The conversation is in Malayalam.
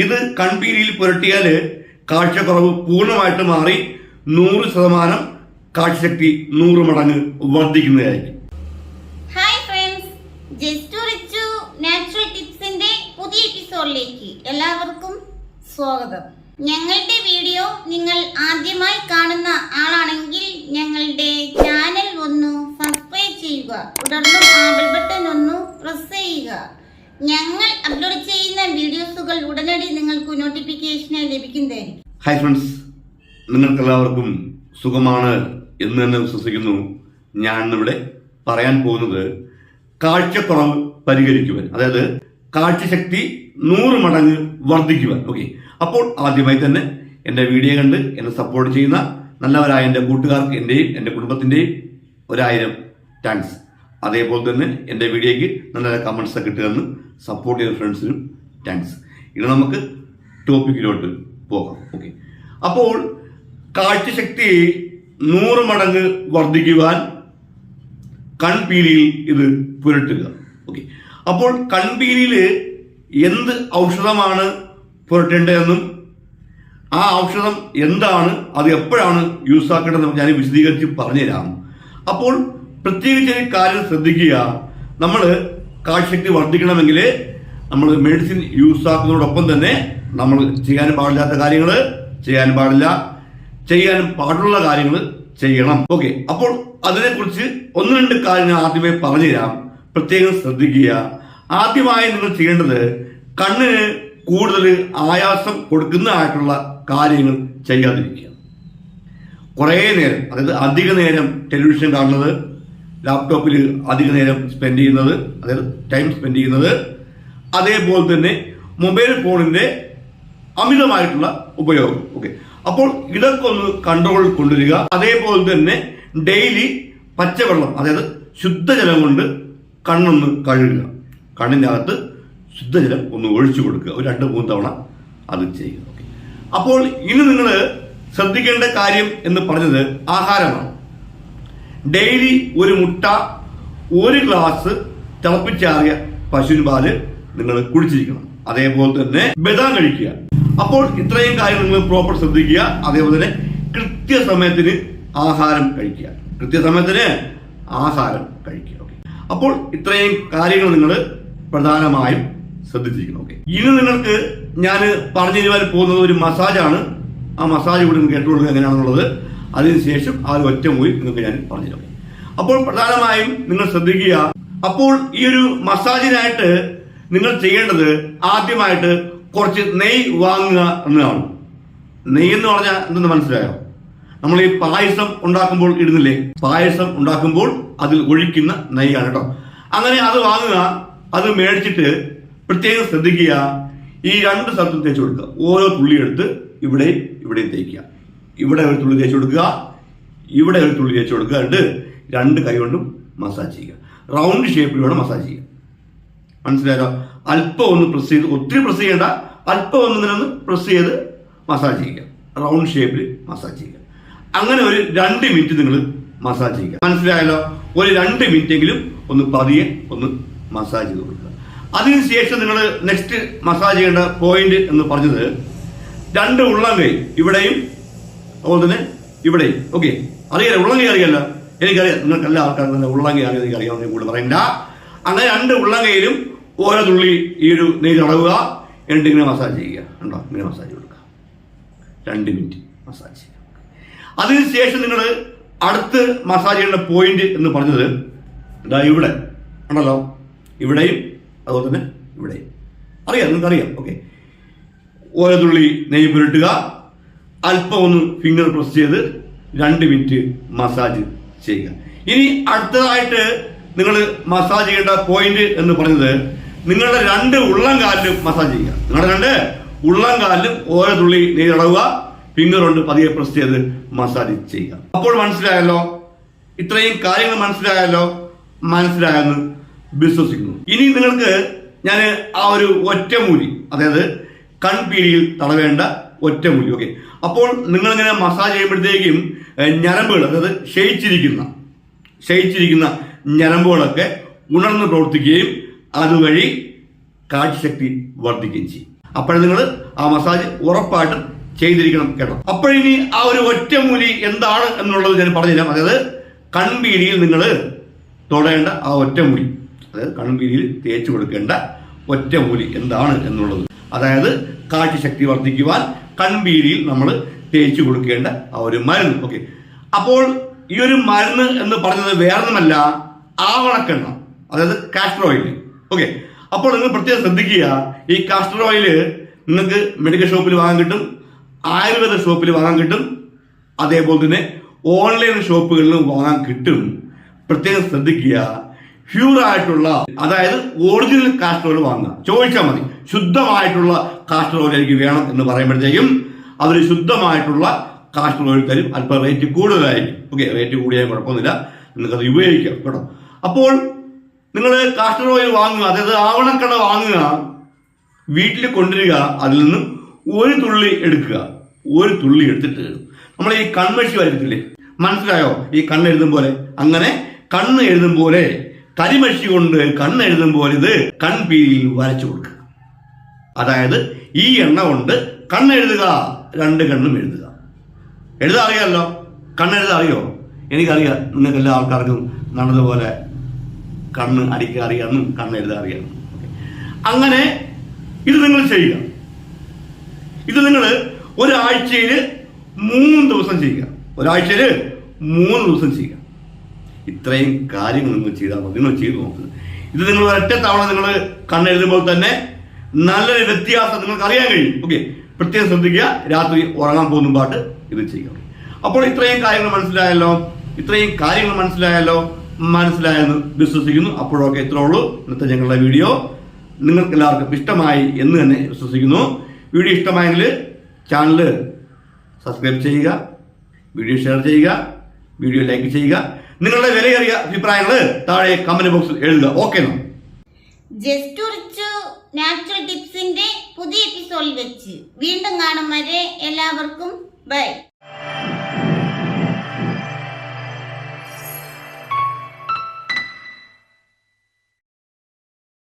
ഇത് കൺപീലിയിൽ പുരട്ടിയാൽ കാഴ്ചക്കുറവ് പൂർണമായിട്ട് മാറി നൂറ് ശതമാനം കാഴ്ചശക്തി നൂറ് മടങ്ങ് വർദ്ധിക്കുന്നതായിരിക്കും. ഫ്രണ്ട്സ് റിച്ചു പുതിയ എപ്പിസോഡിലേക്ക് എല്ലാവർക്കും സ്വാഗതം. ഞങ്ങളുടെ വീഡിയോ നിങ്ങൾ ആദ്യമായി കാണുന്ന ആളാണെങ്കിൽ ഞങ്ങളുടെ ചാനൽ ഒന്ന് സബ്സ്ക്രൈബ് ചെയ്യുക. തുടർന്ന് ആ ബട്ടൺ ഒന്ന് പ്രസ് ചെയ്യുക. ഞങ്ങൾ വീഡിയോസുകൾ ഉടനടി നിങ്ങൾക്ക് നോട്ടിഫിക്കേഷനായി ലഭിക്കുന്നതായിരിക്കും. ഹായ് ഫ്രണ്ട്സ് നിങ്ങൾക്കെല്ലാവർക്കും സുഖമാണ് എന്ന് തന്നെ വിശ്വസിക്കുന്നു. ഞാൻ ഇവിടെ പറയാൻ പോകുന്നത് കാഴ്ചക്കുറവ് പരിഹരിക്കുവാൻ അതായത് കാഴ്ചശക്തി നൂറ് മടങ്ങ് വർദ്ധിക്കുവാൻ. ഓക്കെ അപ്പോൾ ആദ്യമായി തന്നെ എന്റെ വീഡിയോ കണ്ട് എന്നെ സപ്പോർട്ട് ചെയ്യുന്ന നല്ലവരായ എന്റെ കൂട്ടുകാർക്ക് എന്റെയും എന്റെ കുടുംബത്തിന്റെയും ഒരായിരം താങ്ക്സ് അതേപോലെ തന്നെ എന്റെ വീഡിയോയ്ക്ക് നല്ല നല്ല കമൻസ് ഒക്കെ ഇട്ടുതന്ന് സപ്പോർട്ട് ചെയ്ത ഫ്രണ്ട്സിനും താങ്ക്സ് ഇനി നമുക്ക് ടോപ്പിക്കിലോട്ട് പോകാം. ഓക്കെ അപ്പോൾ കാഴ്ചശക്തി നൂറ് മടങ്ങ് വർദ്ധിക്കുവാൻ കൺപീലിയിൽ ഇത് പുരട്ടുക. ഓക്കെ അപ്പോൾ കൺപീലിയിൽ എന്ത് ഔഷധമാണ് പുരട്ടേണ്ടതെന്നും ആ ഔഷധം എന്താണ് അത് എപ്പോഴാണ് യൂസ് ആക്കേണ്ടതെന്ന് ഞാൻ വിശദീകരിച്ച് പറഞ്ഞുതരാം. അപ്പോൾ പ്രത്യേകിച്ച് കാര്യം ശ്രദ്ധിക്കുക. നമ്മൾ കാഴ്ചശക്തി വർദ്ധിക്കണമെങ്കിൽ നമ്മൾ മെഡിസിൻ യൂസ് ആക്കുന്നതോടൊപ്പം തന്നെ നമ്മൾ ചെയ്യാൻ പാടില്ലാത്ത കാര്യങ്ങൾ ചെയ്യാൻ പാടില്ല. ചെയ്യാൻ പാടുള്ള കാര്യങ്ങൾ ചെയ്യണം. ഓക്കെ അപ്പോൾ അതിനെക്കുറിച്ച് ഒന്ന് രണ്ട് കാര്യങ്ങൾ ആദ്യമേ പറഞ്ഞുതരാം പ്രത്യേകം ശ്രദ്ധിക്കുക. ആദ്യമായി നിങ്ങൾ ചെയ്യേണ്ടത് കണ്ണിന് കൂടുതൽ ആയാസം കൊടുക്കുന്നതായിട്ടുള്ള കാര്യങ്ങൾ ചെയ്യാതിരിക്കുക. കുറേ നേരം അതായത് അധിക നേരം ടെലിവിഷൻ കാണുന്നത് ലാപ്ടോപ്പിൽ അധിക നേരം സ്പെൻഡ് ചെയ്യുന്നത് അതായത് ടൈം സ്പെൻഡ് ചെയ്യുന്നത് അതേപോലെ തന്നെ മൊബൈൽ ഫോണിന്റെ അമിതമായിട്ടുള്ള ഉപയോഗം. ഓക്കെ അപ്പോൾ ഇതൊക്കൊന്ന് കൺട്രോൾ കൊണ്ടുവരിക. അതേപോലെ തന്നെ ഡെയിലി പച്ചവെള്ളം അതായത് ശുദ്ധജലം കൊണ്ട് കണ്ണൊന്ന് കഴുകുക. കണ്ണിന്റെ അകത്ത് ശുദ്ധജലം ഒന്ന് ഒഴിച്ചു കൊടുക്കുക. ഒരു രണ്ട് മൂന്ന് തവണ അത് ചെയ്യുക. ഓക്കെ അപ്പോൾ ഇനി നിങ്ങൾ ശ്രദ്ധിക്കേണ്ട കാര്യം എന്ന് പറഞ്ഞത് ആഹാരമാണ്. ഡെയിലി ഒരു മുട്ട ഒരു ഗ്ലാസ് തിളപ്പിച്ചാറിയ പശുവിൻ പാൽ നിങ്ങൾ കുടിച്ചിരിക്കണം. അതേപോലെ തന്നെ ബദാം കഴിക്കുക. അപ്പോൾ ഇത്രയും കാര്യങ്ങൾ നിങ്ങൾ പ്രോപ്പർ ശ്രദ്ധിക്കുക. അതേപോലെ തന്നെ കൃത്യസമയത്തിന് ആഹാരം കഴിക്കുക. കൃത്യസമയത്തിന് ആഹാരം കഴിക്കുക. ഓക്കെ അപ്പോൾ ഇത്രയും കാര്യങ്ങൾ നിങ്ങൾ പ്രധാനമായും ശ്രദ്ധിച്ചിരിക്കണം. ഓക്കെ ഇനി നിങ്ങൾക്ക് ഞാൻ പറഞ്ഞു തരുവാൻ പോകുന്നത് ഒരു മസാജാണ് ആ മസാജ് കൂടി നിങ്ങൾക്ക് കേട്ടുകൊടുക്കുക എങ്ങനെയാണെന്നുള്ളത്. അതിനുശേഷം ആ ഒരു ഒറ്റ മൂവി നിങ്ങൾക്ക് ഞാൻ പറഞ്ഞു തരാം. അപ്പോൾ പ്രധാനമായും നിങ്ങൾ ശ്രദ്ധിക്കുക. അപ്പോൾ ഈ ഒരു മസാജിനായിട്ട് നിങ്ങൾ ചെയ്യേണ്ടത് ആദ്യമായിട്ട് കുറച്ച് നെയ് വാങ്ങുക എന്നതാണ്. നെയ്യ് എന്ന് പറഞ്ഞാൽ എന്തെന്ന് മനസ്സിലായോ? നമ്മൾ ഈ പായസം ഉണ്ടാക്കുമ്പോൾ ഇടുന്നില്ലേ? പായസം ഉണ്ടാക്കുമ്പോൾ അതിൽ ഒഴിക്കുന്ന നെയ്യാണ് കേട്ടോ അങ്ങനെ അത് വാങ്ങുക അത് മേടിച്ചിട്ട് പ്രത്യേകം ശ്രദ്ധിക്കുക ഈ രണ്ട് സ്ഥലത്തും തേച്ച് കൊടുക്കുക. ഓരോ തുള്ളി എടുത്ത് ഇവിടെ ഇവിടെ തേക്കുക. ഇവിടെ ഒരു തുള്ളി തേച്ച് കൊടുക്കുക ഇവിടെ ഒരു തുള്ളി തേച്ച് കൊടുക്കുക. എന്നിട്ട് രണ്ട് കൈ കൊണ്ടും മസാജ് ചെയ്യുക റൗണ്ട് ഷേപ്പിൽ വേണം മസാജ് ചെയ്യുക മനസ്സിലായോ? അല്പം ഒന്ന് പ്രസ് ചെയ്ത് ഒത്തിരി പ്രസ് ചെയ്യേണ്ട. അല്പം ഒന്ന് ഇതിനൊന്ന് പ്രസ് ചെയ്ത് മസാജ് ചെയ്യുക. റൗണ്ട് ഷേപ്പിൽ മസാജ് ചെയ്യുക. അങ്ങനെ ഒരു രണ്ട് മിനിറ്റ് നിങ്ങൾ മസാജ് ചെയ്യുക. മനസ്സിലായല്ലോ? ഒരു രണ്ട് മിനിറ്റ് എങ്കിലും ഒന്ന് പതിയെ ഒന്ന് മസാജ് ചെയ്ത് കൊടുക്കുക. അതിനുശേഷം നിങ്ങൾ നെക്സ്റ്റ് മസാജ് ചെയ്യേണ്ട പോയിന്റ് എന്ന് പറഞ്ഞത് രണ്ട് ഉള്ളം കൈ ഇവിടെയും അതുപോലെ തന്നെ ഇവിടെയും. ഓക്കെ അറിയാലോ? ഉള്ളം കൈ അറിയാലോ? എനിക്കറിയാം. നിങ്ങൾക്ക് എല്ലാ ആൾക്കാർക്കും ഉള്ളം കൈ അറിയാം. അറിയാമെന്ന് കൂടുതൽ പറയണ്ട. അങ്ങനെ രണ്ട് ഉള്ളം കൈയിലും ഓരോ തുള്ളി ഈ ഒരു നെയ്യ് തടവുക എന്നിട്ട് ഇങ്ങനെ മസാജ് ചെയ്യുക. കണ്ടോ? ഇങ്ങനെ മസാജ് കൊടുക്കുക. രണ്ട് മിനിറ്റ് മസാജ് ചെയ്യുക. അതിനുശേഷം നിങ്ങൾ അടുത്ത് മസാജ് ചെയ്യേണ്ട പോയിന്റ് എന്ന് പറഞ്ഞത് ഇതാ ഇവിടെ. ഉണ്ടല്ലോ ഇവിടെയും അതുപോലെ തന്നെ ഇവിടെയും. അറിയാം? നിങ്ങൾക്ക് അറിയാം. ഓക്കെ ഓരോ തുള്ളി നെയ്യ് പുരട്ടുക. അല്പം ഒന്ന് ഫിംഗർ പ്രസ് ചെയ്ത് രണ്ട് മിനിറ്റ് മസാജ് ചെയ്യുക. ഇനി അടുത്തതായിട്ട് നിങ്ങൾ മസാജ് ചെയ്യേണ്ട പോയിന്റ് എന്ന് പറഞ്ഞത് നിങ്ങളുടെ രണ്ട് ഉള്ളം കാലിലും മസാജ് ചെയ്യുക. നിങ്ങളുടെ രണ്ട് ഉള്ളം കാലിലും ഓരോ തുള്ളി നെയ്യ് തടവുക. ഫിംഗർ കൊണ്ട് പതിയെ പ്രസ് ചെയ്ത് മസാജ് ചെയ്യുക. അപ്പോൾ മനസ്സിലായല്ലോ? ഇത്രയും കാര്യങ്ങൾ മനസ്സിലായല്ലോ? മനസ്സിലായെന്ന് വിശ്വസിക്കുന്നു. ഇനി നിങ്ങൾക്ക് ഞാൻ ആ ഒരു ഒറ്റമൂലി അതായത് കൺപീലിയിൽ തടവേണ്ട ഒറ്റമൂലി ഓക്കെ അപ്പോൾ നിങ്ങളിങ്ങനെ മസാജ് ചെയ്യുമ്പോഴത്തേക്കും ഞരമ്പുകൾ അതായത് ക്ഷയിച്ചിരിക്കുന്ന ക്ഷയിച്ചിരിക്കുന്ന ഞരമ്പുകളൊക്കെ ഉണർന്ന് പ്രവർത്തിക്കുകയും അതുവഴി കാഴ്ചശക്തി വർദ്ധിക്കുകയും ചെയ്യും. അപ്പോഴും നിങ്ങൾ ആ മസാജ് ഉറപ്പായിട്ടും ചെയ്തിരിക്കണം കേട്ടോ. അപ്പോഴിനി ആ ഒരു ഒറ്റമൂലി എന്താണ് എന്നുള്ളത് ഞാൻ പറഞ്ഞുതരാം. അതായത് കൺപീലിയിൽ നിങ്ങൾ തൊടേണ്ട ആ ഒറ്റമൂലി അതായത് കൺപീലിയിൽ തേച്ച് കൊടുക്കേണ്ട ഒറ്റമൂലി എന്താണ് എന്നുള്ളത്. അതായത് കാഴ്ചശക്തി വർദ്ധിക്കുവാൻ കൺപീലിയിൽ നമ്മൾ തേച്ച് കൊടുക്കേണ്ട ആ ഒരു മരുന്ന്. ഓക്കെ. അപ്പോൾ ഈ ഒരു മരുന്ന് എന്ന് പറഞ്ഞത് വേറൊന്നുമല്ല ആവണക്കെണ്ണ. അതായത് ഓയിൽ ഓക്കെ അപ്പോൾ നിങ്ങൾ പ്രത്യേകം ശ്രദ്ധിക്കുക ഈ കാസ്റ്റർ ഓയിൽ നിങ്ങൾക്ക് മെഡിക്കൽ ഷോപ്പിൽ വാങ്ങാൻ കിട്ടും ആയുർവേദ ഷോപ്പിൽ വാങ്ങാൻ കിട്ടും അതേപോലെ തന്നെ ഓൺലൈൻ ഷോപ്പുകളിലും വാങ്ങാൻ കിട്ടും. പ്രത്യേകം ശ്രദ്ധിക്കുക പ്യൂർ ആയിട്ടുള്ള അതായത് ഒറിജിനൽ കാസ്റ്റർ ഓയിൽ വാങ്ങുക. ചോദിച്ചാൽ മതി ശുദ്ധമായിട്ടുള്ള കാസ്റ്റർ ഓയിൽ എനിക്ക് വേണം എന്ന് പറയുമ്പോഴത്തേക്കും അവർ ശുദ്ധമായിട്ടുള്ള കാസ്റ്റർ ഓയിൽ തരും. അല്പം റേറ്റ് കൂടുതലായിരിക്കും. ഓക്കെ റേറ്റ് കൂടിയാൽ കുഴപ്പമൊന്നുമില്ല. നിങ്ങൾക്കത് ഉപയോഗിക്കാം കേട്ടോ. അപ്പോൾ നിങ്ങൾ കാസ്റ്റർ ഓയിൽ വാങ്ങുക അതായത് ആവണക്കട വാങ്ങുക വീട്ടിൽ കൊണ്ടുവരിക അതിൽ നിന്നും ഒരു തുള്ളി എടുക്കുക. ഒരു തുള്ളി എടുത്തിട്ട് നമ്മൾ ഈ കൺമഷി വരത്തില്ലേ? മനസ്സിലായോ? ഈ കണ്ണ് എഴുതും പോലെ. അങ്ങനെ കണ്ണ് എഴുതും പോലെ കരിമഷി കൊണ്ട് കണ്ണ് എഴുതും പോലെ ഇത് കൺപീലിയിൽ വരച്ചു കൊടുക്കുക. അതായത് ഈ എണ്ണ കൊണ്ട് കണ്ണ് കണ്ണെഴുതുക രണ്ട് കണ്ണും എഴുതുക. എഴുതാറിയാലോ? അറിയോ എനിക്കറിയാം. നിങ്ങൾക്ക് എല്ലാ ആൾക്കാർക്കും നല്ലതുപോലെ കണ്ണ് അടിക്കാൻ അറിയാമെന്നും കണ്ണെഴുതാൻ അറിയാം. അങ്ങനെ ഇത് നിങ്ങൾ ചെയ്യുക. ഇത് നിങ്ങൾ ഒരാഴ്ചയിൽ മൂന്ന് ദിവസം ചെയ്യുക. ഒരാഴ്ചയിൽ മൂന്ന് ദിവസം ചെയ്യുക. ഇത്രയും കാര്യങ്ങൾ നിങ്ങൾ ചെയ്താൽ മതി. നിങ്ങൾ ചെയ്തു നോക്കുന്നത് ഇത് നിങ്ങൾ ഒരൊറ്റ തവണ നിങ്ങൾ കണ്ണെഴുതുമ്പോൾ തന്നെ നല്ലൊരു വ്യത്യാസം നിങ്ങൾക്ക് അറിയാൻ കഴിയും. ഓക്കെ പ്രത്യേകം ശ്രദ്ധിക്കുക. രാത്രി ഉറങ്ങാൻ പോകുന്ന പാട്ട് ഇത് ചെയ്യുക. അപ്പോൾ ഇത്രയും കാര്യങ്ങൾ മനസ്സിലായല്ലോ? ഇത്രയും കാര്യങ്ങൾ മനസ്സിലായല്ലോ? മനസ്സിലായെന്ന് വിശ്വസിക്കുന്നു. അപ്പോഴൊക്കെ ഇത്രേ ഉള്ളൂ. ഇന്നത്തെ ഞങ്ങളുടെ വീഡിയോ. നിങ്ങൾക്ക് എല്ലാവർക്കും ഇഷ്ടമായി എന്ന് തന്നെ വിശ്വസിക്കുന്നു. വീഡിയോ ഇഷ്ടമായെങ്കിൽ ചാനൽ സബ്സ്ക്രൈബ് ചെയ്യുക വീഡിയോ ഷെയർ ചെയ്യുക വീഡിയോ ലൈക്ക് ചെയ്യുക. നിങ്ങളുടെ വിലയേറിയ അഭിപ്രായങ്ങൾ താഴെ കമന്റ് ബോക്സിൽ എഴുതുക. ഓക്കെ നാച്ചുറൽ ടിപ്സിന്റെ പുതിയ എപ്പിസോഡിൽ വെച്ച് വീണ്ടും കാണും വരെ എല്ലാവർക്കും ബൈ